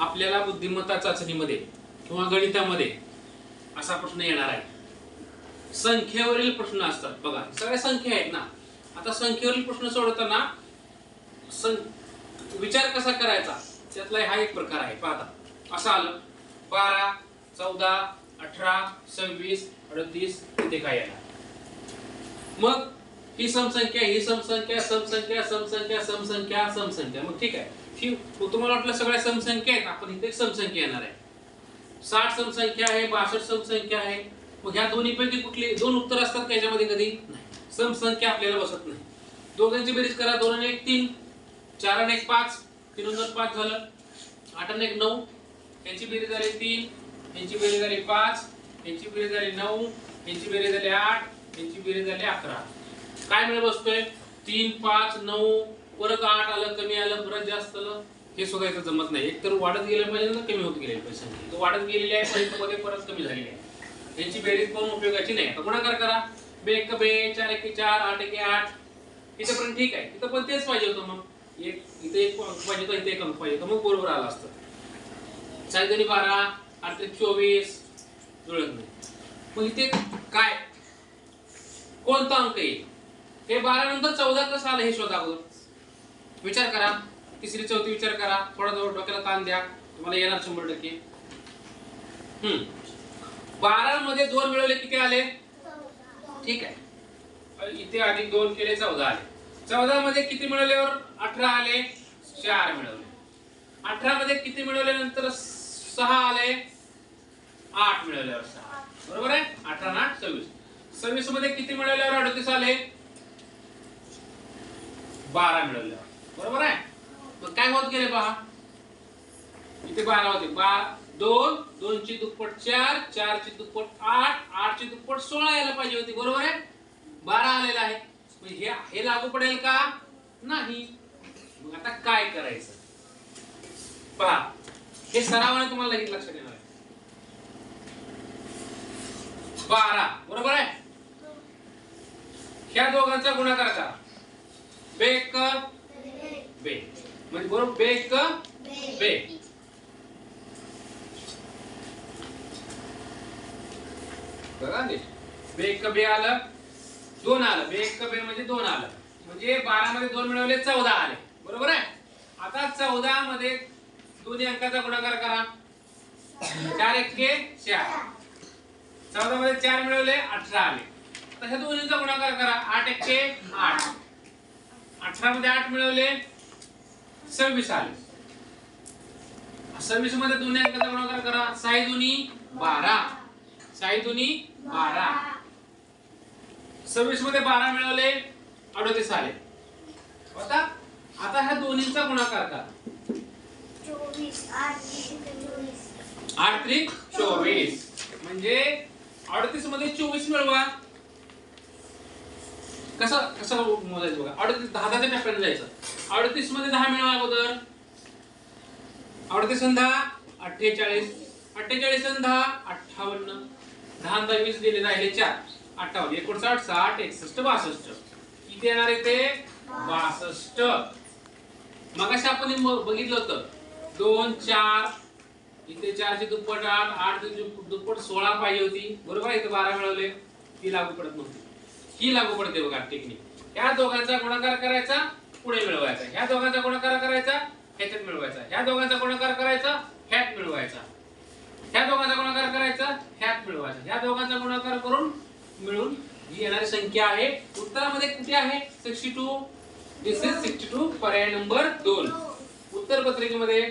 आपल्याला बुद्धिमत्ता चाचणीमध्ये किंवा गणितामध्ये असा प्रश्न येणार आहे. संख्येवरील प्रश्न असतात. बघा सगळ्या संख्या आहेत ना. आता संख्येवरील प्रश्न सोडवताना सं विचार कसा करायचा? त्यातला हा एक प्रकार आहे. पाहता. असं आलं. बारा चौदा अठरा सव्वीस अडतीस इथे काय येणार? मग ही समसंख्या ही समसंख्या समसंख्या समसंख्या समसंख्या समसंख्या. मग ठीक आहे. ही तुम्हाला वाटलं सगळ्या समसंख्या आहेत आपण इथे समसंख्या येणार आहे. साठ समसंख्या आहे बासष्ट समसंख्या आहे. मग ह्या दोन्ही पैकी कुठली दोन उत्तर असतात का याच्यामध्ये कधी? नाही. समसंख्या आपल्याला बसत नाही. दोघांची बेरीज करा दोन आणि एक तीन. चार आणि एक पाच. तीन दोन पाच झालं. आठ आणि एक नऊ. यांची बेरीज झाली तीन. यांची बेरीज झाली पाच. यांची बेरीज झाली नऊ. यांची बेरीज झाली आठ. यांची बेरीज झाली अकरा. काय मिळत बसतोय? तीन पाच नऊ. परत आठ आलं कमी आलं परत जास्त आलं हे सुद्धा इथं जमत नाही. एक तर वाढत गेलं पाहिजे ना कमी होत गेले पैसे. वाढत गेलेली आहे पण मध्ये परत कमी झालेली आहे. यांची बेरीज कोण उपयोगाची नाही. आता गुणाकार करा. बे एक बे चार एक चार आठ एक आठ. इथेपर्यंत ठीक आहे. इथं पण तेच पाहिजे होतं मग. एक इथे एक अंक पाहिजे होतं इथे एक अंक पाहिजे होतं. मग बरोबर आलं असतं. साडेदनी बारा आठ चोवीस. जुळत नाही. मग इथे काय? कोणता अंक येईल हे बारा नंतर चौदा कसं आलं हे शोधा अगोदर. विचार करा. तिसरी चौथी विचार करा. थोडा जवळ डोक्याला ताण द्या. तुम्हाला येणार शंभर टक्के. हम्म. बारा मध्ये दोन मिळवले किती आले? ठीक आहे. इथे अधिक दोन केले चौदा आले. चौदा मध्ये किती मिळवल्यावर? अठरा आले चार मिळवले. अठरा मध्ये किती मिळवल्यानंतर सहा आले? आठ मिळवल्यावर सहा. बरोबर आहे? अठरा ना आठ सव्वीस. सव्वीसमध्ये किती मिळवल्यावर अडतीस आले? बारा मिळवल्यावर. बरोबर आहे? मग काय होत गेले पहा? इथे बारा होते बा दोन दोनची दुप्पट चार चारची दुप्पट आठ आठची दुप्पट सोळा यायला पाहिजे होती. बरोबर आहे? बारा आलेला आहे. मग हे हे लागू पडेल का? नाही. मग आता काय करायचं? पहा हे सरावाने तुम्हाला लगेच लक्षात येणार आहे. बारा. बरोबर आहे? ह्या दोघांचा गुणाकार करा बेकर बरोबर बेक बेक बघा बेक बे आलं दोन आलं. बेक बे म्हणजे दोन आलं. म्हणजे बारा मध्ये दोन मिळवले चौदा आले. बरोबर आहे? आता चौदा मध्ये दोन्ही अंकाचा गुणाकार करा. चार एक चार. चौदा मध्ये चार मिळवले अठरा आले. तशा दोन्हीचा गुणाकार करा. आठ एक आठ. अठरा मध्ये आठ मिळवले सव्वीस आले सव्वीसमध्ये दोन्ही अंकाचा गुणाकार करा. साई दोन्ही बारा. साई दोन्ही बारा. सव्वीसमध्ये बारा मिळवले अडतीस आले. आता आता ह्या दोन्हीचा गुणाकार करा. आठ त्रिक चोवीस. म्हणजे अडतीसमध्ये चोवीस मिळवा. कसं कसं मोजायचं बघा? अडतीस दहा दहाच्या टप्प्याने जायचं. अडतीसमध्ये दहा मिळवा अगोदर. अडतीस दहा अठ्ठेचाळीस. अठ्ठेचाळीस दहा अठ्ठावन्न. दहा दहा वीस दिले राहिले चार. अठ्ठावन्न. एकोणसाठ साठ एकसष्ट बासष्ट. किती येणार आहे ते? बासष्ट. मगाशी आपण बघितलं होतं. दोन चार. इथे चारची दुप्पट आठ आठ दुप्पट सोळा पाहिजे होती. बरोबर आहे? इथे बारा मिळवले. ती लागू पडत नव्हती. ही लागू पडते बघा टेक्निक. ह्या दोघांचा गुणाकार करायचा पुढे मिळवायचा. ह्या दोघांचा गुणाकार करायचा ह्याच्यात मिळवायचा. ह्या दोघांचा गुणाकार करायचा ह्यात मिळवायचा. ह्या दोघांचा गुणाकार करायचा ह्यात मिळवायचा. ह्या दोघांचा गुणाकार करून मिळून ही येणारी संख्या आहे. उत्तरामध्ये कुठे आहे? Sixty two this is sixty two पर्याय नंबर दोन. उत्तर पत्रिकेमध्ये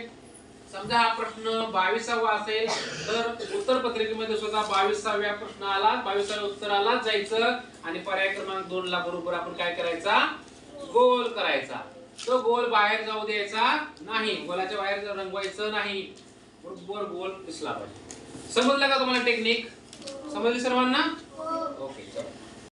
समजा हा प्रश्न बावीसावा असेल तर उत्तर पत्रिकेमध्ये सुद्धा बावीसाव्या प्रश्नाला बावीसाव्या उत्तराला जायचं आणि पर्याय क्रमांक दोन ला बरोबर आपण काय करायचा? गोल करायचा. तो गोल बाहेर जाऊ द्यायचा नाही. गोलाच्या बाहेर जाऊ रंगवायचं नाही. बरोबर गोल दिसला पाहिजे. समजलं का तुम्हाला टेक्निक समजली सर्वांना?